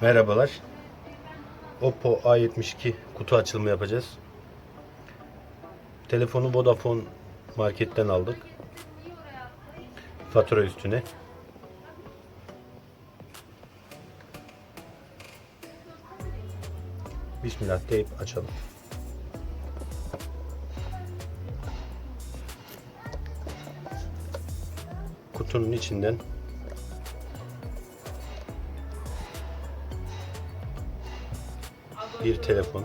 Merhabalar. Oppo A72 kutu açılımı yapacağız. Telefonu Vodafone marketten aldık. Fatura üstüne. Bismillah deyip açalım. Kutunun içinden bir telefon,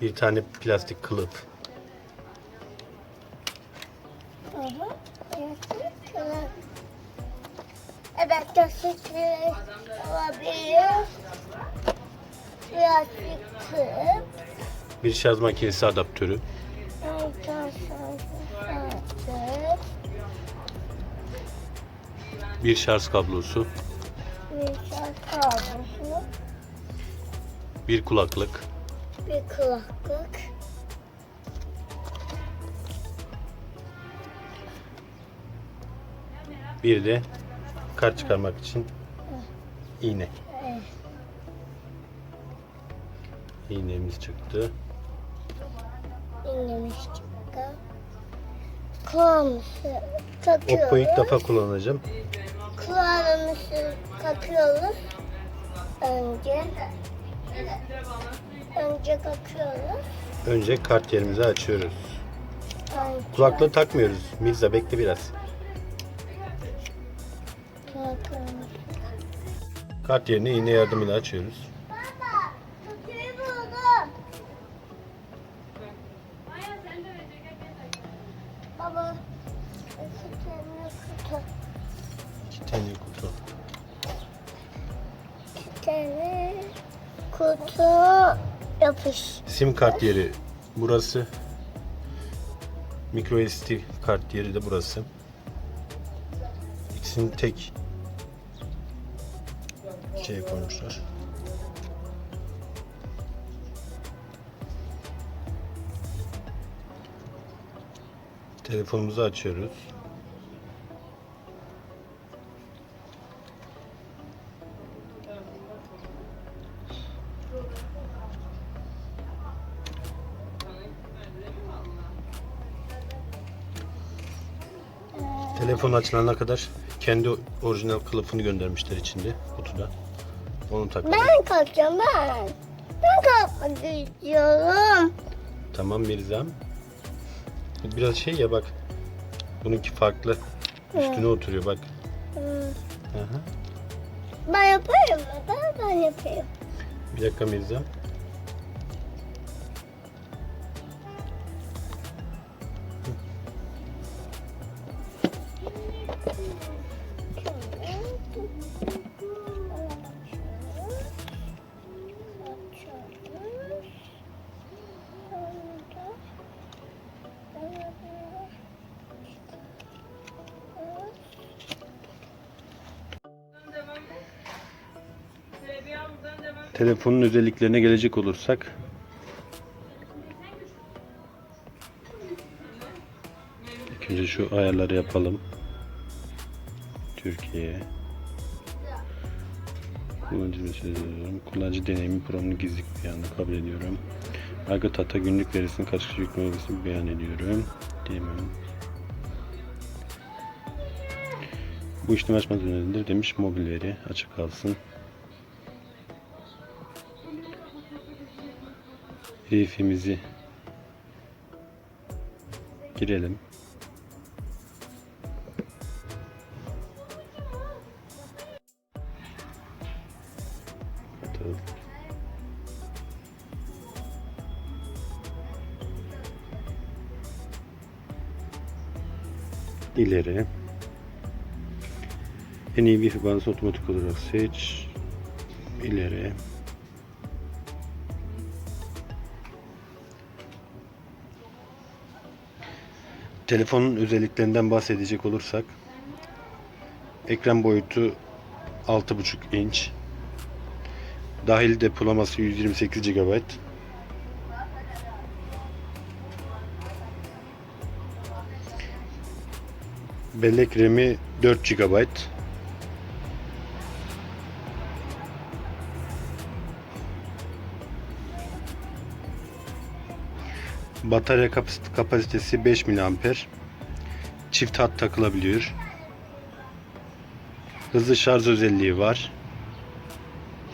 bir tane plastik kılıf. Evet, kesinlikle olabilir. Birazcık tıp. bir şarj makinesi adaptörü, bir şarj kablosu, Bir kulaklık, Bir kulaklık. bir de kart çıkarmak için iğne. Evet. İğnemiz çıktı. İnlemiş çıktı. Kulağımızı takıyoruz. Oppo ilk defa kullanacağım. Kulağımızı takıyoruz. Önce. Önce takıyoruz. Önce kart yerimizi açıyoruz. Önce Kulaklığı takmıyoruz. Mirza bekle biraz. Kart yerini iğne yardımıyla açıyoruz. Baba, kutuyu buldum. Baba, kutu. İki tane kutu. İki tane kutu yapış. Sim kart yeri burası. Micro SD kart yeri de burası. İkisini tek şeye koymuşlar. Telefonumuzu açıyoruz. Telefon açılana kadar kendi orijinal kılıfını göndermişler içinde kutuda. Onu takalım. Ben kalkacağım ben. Ben kalkmak istiyorum. Tamam Mirzam. Biraz şey ya bak. Bununki farklı. Üstüne oturuyor bak. Aha. Ben yapayım mı? Ben, ben yapayım. Bir dakika Mirzam. Telefonun özelliklerine gelecek olursak önce şu ayarları yapalım. Türkiye. Kullanıcı mesajı yazıyorum. Kullanıcı deneyimi programını gizlilik beyanını kabul ediyorum. Arka Tata günlük verisini karşı yüklemesini beyan ediyorum. Diyemem. Bu işlem açmaz önerilir demiş. Mobil veri açık kalsın. Hedefimizi girelim. Bakalım. İleri. En iyi Wi-Fi bağlantısı otomatik olarak seç. İleri. Telefonun özelliklerinden bahsedecek olursak ekran boyutu 6.5 inç dahil depolaması 128 GB bellek RAM'i 4 GB Batarya kapas- kapasitesi 5 mAh. Çift hat takılabiliyor. Hızlı şarj özelliği var.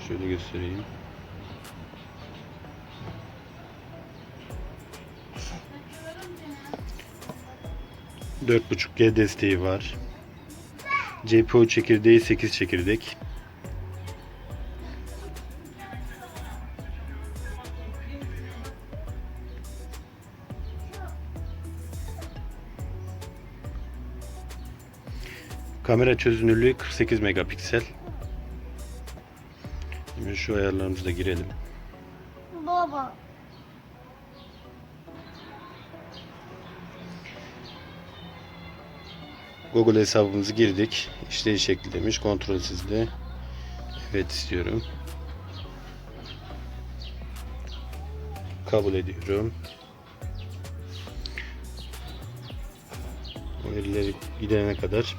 Şöyle göstereyim. Dört buçuk G desteği var. CPU çekirdeği 8 çekirdek. Kamera çözünürlüğü 48 megapiksel. Şimdi şu ayarlarımızı da girelim. Baba. Google hesabımızı girdik. İşleyiş şekli demiş. Kontrolsüzlüğü. Evet istiyorum. Kabul ediyorum. O verileri gidene kadar.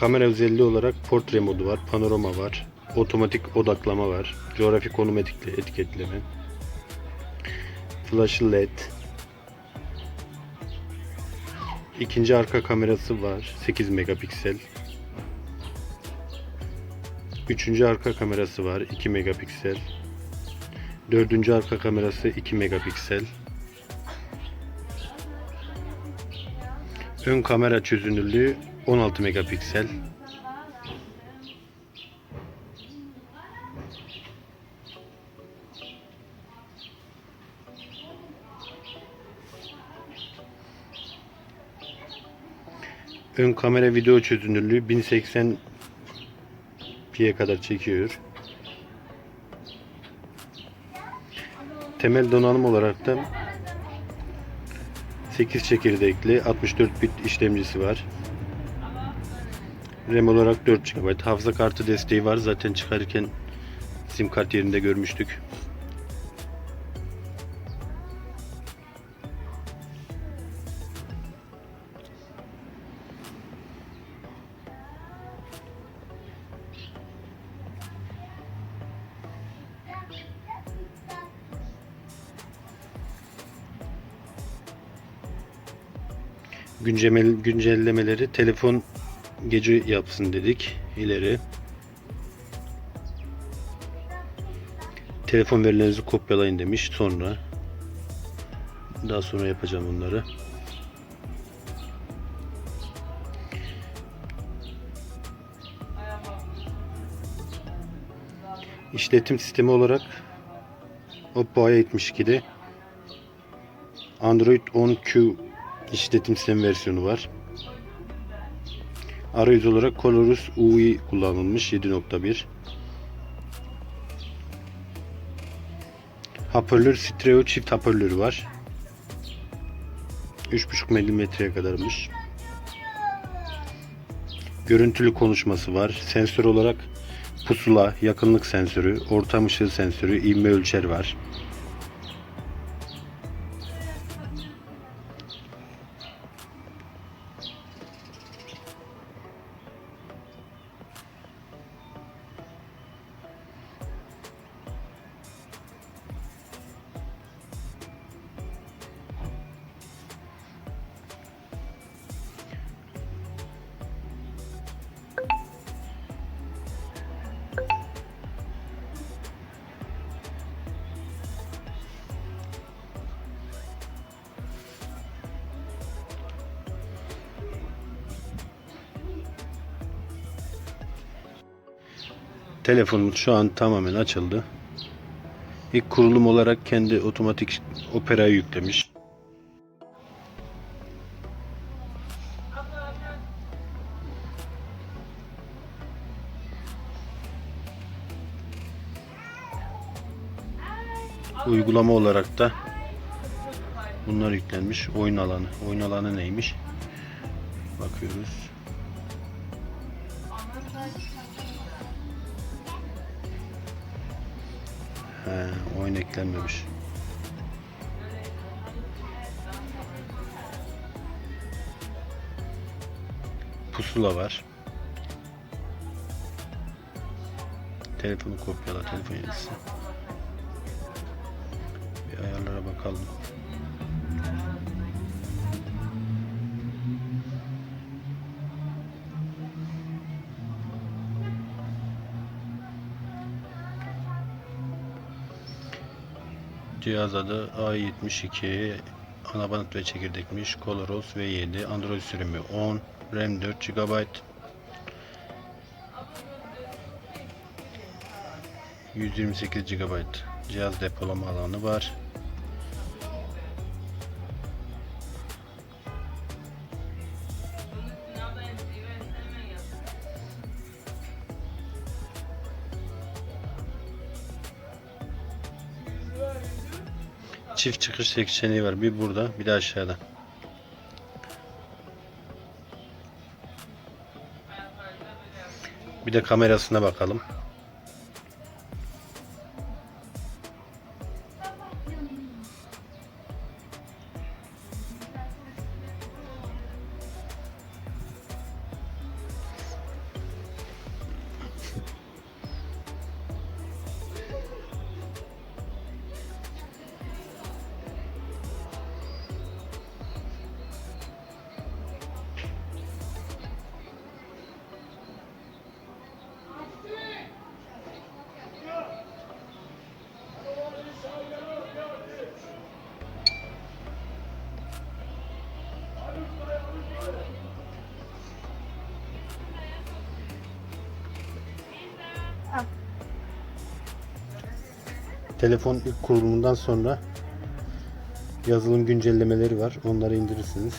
Kamera özelliği olarak portre modu var, panorama var, otomatik odaklama var, coğrafi konum etiketleme, flash led, ikinci arka kamerası var, 8 megapiksel. Üçüncü arka kamerası var, 2 megapiksel. Dördüncü arka kamerası 2 megapiksel. Ön kamera çözünürlüğü 16 megapiksel. Ön kamera video çözünürlüğü 1080 pi'ye kadar çekiyor. Temel donanım olarak da 8 çekirdekli 64 bit işlemcisi var. RAM olarak 4 GB. Hafıza kartı desteği var. Zaten çıkarırken sim kart yerinde görmüştük. Güncel, güncellemeleri telefon gece yapsın dedik. ileri. Telefon verilerinizi kopyalayın demiş. Sonra daha sonra yapacağım bunları. İşletim sistemi olarak Oppo A72'de Android 10Q işletim sistemi versiyonu var. Arayüz olarak Colorus UI kullanılmış 7.1. Hoparlör stereo çift hoparlörü var. 3.5 mm'ye kadarmış. Görüntülü konuşması var. Sensör olarak pusula, yakınlık sensörü, ortam ışığı sensörü, ivme ölçer var. Telefonumuz şu an tamamen açıldı. İlk kurulum olarak kendi otomatik operayı yüklemiş. Uygulama olarak da bunlar yüklenmiş. Oyun alanı. Oyun alanı neymiş? Bakıyoruz. He, oyun eklenmemiş. Pusula var. Telefonu kopyala, telefon yenisi. Bir ayarlara bakalım. Cihaz adı A72 anabanıt ve çekirdekmiş. Coloros V7 Android sürümü 10 RAM 4 GB 128 GB cihaz depolama alanı var. Çift çıkış seçeneği var. Bir burada, bir de aşağıda. Bir de kamerasına bakalım. Telefon ilk kurulumundan sonra yazılım güncellemeleri var. Onları indirirsiniz.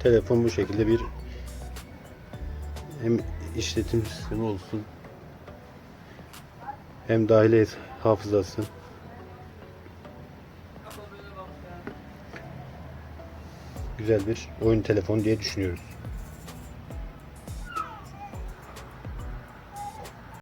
Telefon bu şekilde bir hem işletim sistemi olsun hem dahili hafızası güzel bir oyun telefonu diye düşünüyoruz.